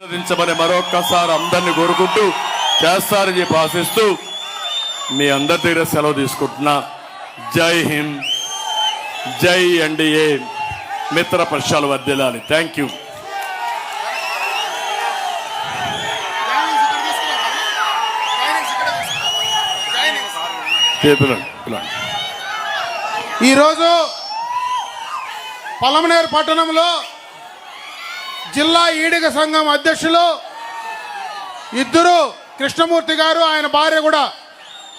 ఆశీర్వదించమని మరొక్కసారి అందరిని కోరుకుంటూ చేస్తారని చెప్పి ఆశిస్తూ మీ అందరి దగ్గర సెలవు తీసుకుంటున్నా. జై హింద్. జై ఎన్డీఏ మిత్ర పక్షాలు వర్దిలాలి థ్యాంక్ యూ. ఈరోజు పలమనేరు పట్టణంలో జిల్లా ఈడిగ సంఘం అధ్యక్షులు ఇద్దరు కృష్ణమూర్తి గారు ఆయన భార్య కూడా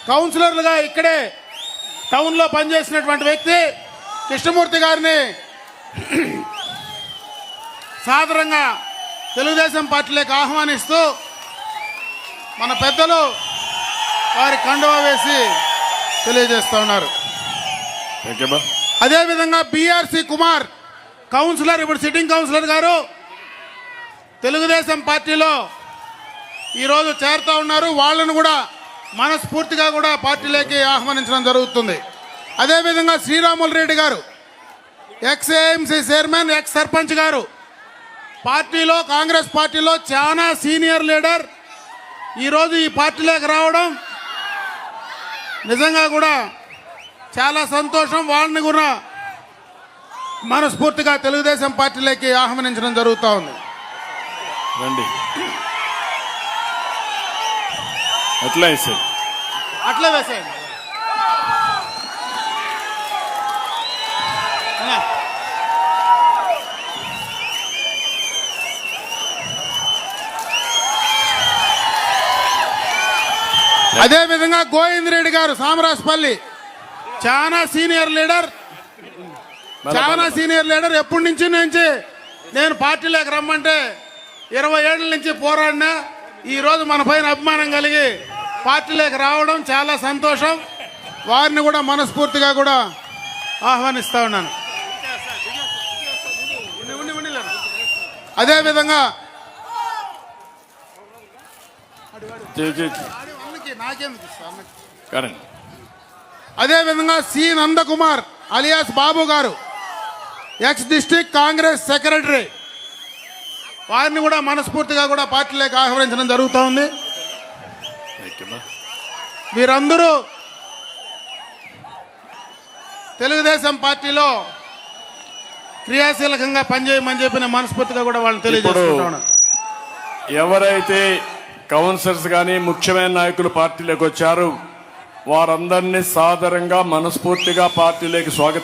కౌన్సిలర్లుగా ఇక్కడే టౌన్లో పనిచేసినటువంటి వ్యక్తి కృష్ణమూర్తి గారిని సాదరంగా తెలుగుదేశం పార్టీలోకి ఆహ్వానిస్తూ మన పెద్దలు వారి కండువా వేసి తెలియజేస్తా ఉన్నారు. అదేవిధంగా బీఆర్సీ కుమార్ కౌన్సిలర్ ఇప్పుడు సిట్టింగ్ కౌన్సిలర్ గారు తెలుగుదేశం పార్టీలో ఈరోజు చేరుతా ఉన్నారు. వాళ్ళను కూడా మనస్ఫూర్తిగా కూడా పార్టీలోకి ఆహ్వానించడం జరుగుతుంది. అదేవిధంగా శ్రీరాములు రెడ్డి గారు ex AMC chairman ex sarpanch గారు పార్టీలో కాంగ్రెస్ పార్టీలో చాలా సీనియర్ లీడర్ ఈరోజు ఈ పార్టీలోకి రావడం నిజంగా కూడా చాలా సంతోషం. వాళ్ళని కూడా మనస్ఫూర్తిగా తెలుగుదేశం పార్టీలోకి ఆహ్వానించడం జరుగుతూ ఉంది. రండి. ఎట్లా సార్? అట్లే వేసేయండి. అదే విధంగా గోవింద్ రెడ్డి గారు సామరాజపల్లి చాలా సీనియర్ లీడర్. చాలా సీనియర్ లీడర్ ఎప్పటి నుంచి నుంచి నేను పార్టీలోకి రమ్మంటే ఇరవై ఏళ్ళ నుంచి పోరాడినా ఈ రోజు మన పైన అభిమానం కలిగి పార్టీలోకి రావడం చాలా సంతోషం. వారిని కూడా మనస్ఫూర్తిగా కూడా ఆహ్వానిస్తా ఉన్నాను. అదేవిధంగా అదేవిధంగా సి నందకుమార్ అలియాస్ బాబు గారు ఎక్స్ డిస్టిక్ కాంగ్రెస్ సెక్రటరీ. వారిని కూడా మనస్ఫూర్తిగా కూడా పార్టీలోకి ఆహ్వానించడం జరుగుతూ ఉంది వీరందరూ తెలుగుదేశం పార్టీలో క్రియాశీలకంగా పనిచేయమని చెప్పిన మనస్ఫూర్తిగా కూడా వాళ్ళని తెలియజేస్తున్నాను ఎవరైతే కౌన్సిలర్స్ కానీ ముఖ్యమైన నాయకులు పార్టీలోకి వచ్చారు వారందరినీ సాదరంగా మనస్ఫూర్తిగా పార్టీలోకి స్వాగతం